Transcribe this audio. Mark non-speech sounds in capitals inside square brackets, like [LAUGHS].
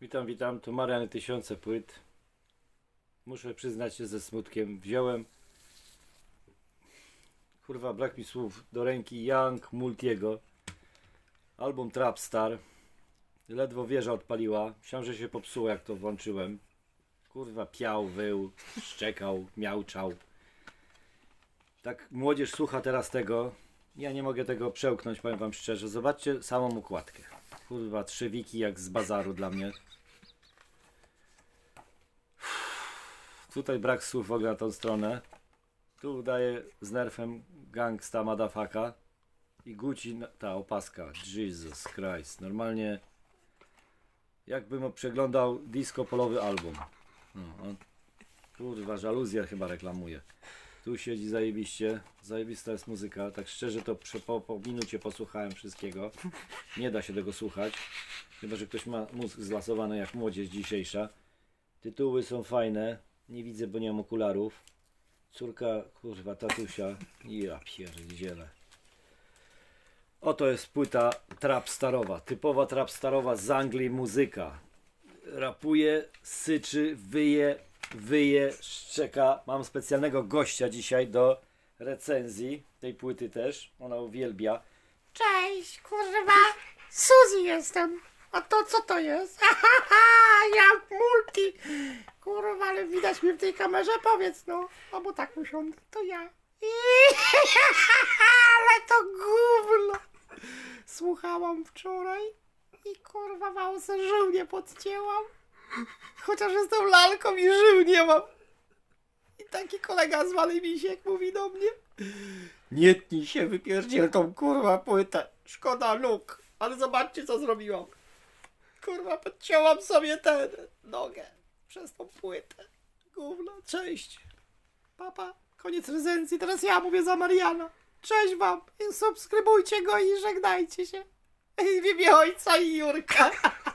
Witam, witam. Tu Mariany Tysiące Płyt. Muszę przyznać się ze smutkiem. Wziąłem. Kurwa, brak mi słów. Do ręki Young Multiego. Album Trap Star. Ledwo wieża odpaliła. Myślałem, że się popsuło, jak to włączyłem. Kurwa, piał, wył, szczekał, miauczał. Tak młodzież słucha teraz tego. Ja nie mogę tego przełknąć, powiem wam szczerze. Zobaczcie samą układkę. Kurwa, trzewiki jak z bazaru dla mnie. Tutaj brak słów w ogóle na tą stronę. Tu daje z nerfem gangsta madafaka. I Gucci, ta opaska. Jesus Christ. Normalnie jakbym przeglądał disco polowy album. No, on, kurwa, żaluzja chyba reklamuje. Tu siedzi zajebiście. Zajebista jest muzyka. Tak szczerze to po, po minucie posłuchałem wszystkiego. Nie da się tego słuchać. Chyba, że ktoś ma mózg zlasowany jak młodzież dzisiejsza. Tytuły są fajne. Nie widzę, bo nie mam okularów. Córka, kurwa, tatusia. Ja pierdzielę. Oto jest płyta trap starowa. Typowa trap starowa z Anglii muzyka. Rapuje, syczy, wyje, wyje, szczeka. Mam specjalnego gościa dzisiaj do recenzji tej płyty też. Ona uwielbia. Cześć, kurwa! Suzy jestem! A to co to jest? [LAUGHS] ja multi! Kurwa, ale widać mnie w tej kamerze? Powiedz no. A bo tak usiądę, to ja. [LAUGHS] ale to gówno! Słuchałam wczoraj i kurwa mało se żył nie podcięłam. Chociaż jestem lalką i żył nie mam. I taki kolega zwany Misiek mówi do mnie. Nie tnij się, wypierdziel tą kurwa płytę. Szkoda nóg. Ale zobaczcie co zrobiłam. Kurwa, podcięłam sobie tę nogę przez tą płytę. Gówno, cześć. Papa, koniec recenzji. Teraz ja mówię za Mariana. Cześć wam. Subskrybujcie go i żegnajcie się. W imię ojca i Jurka. [LAUGHS]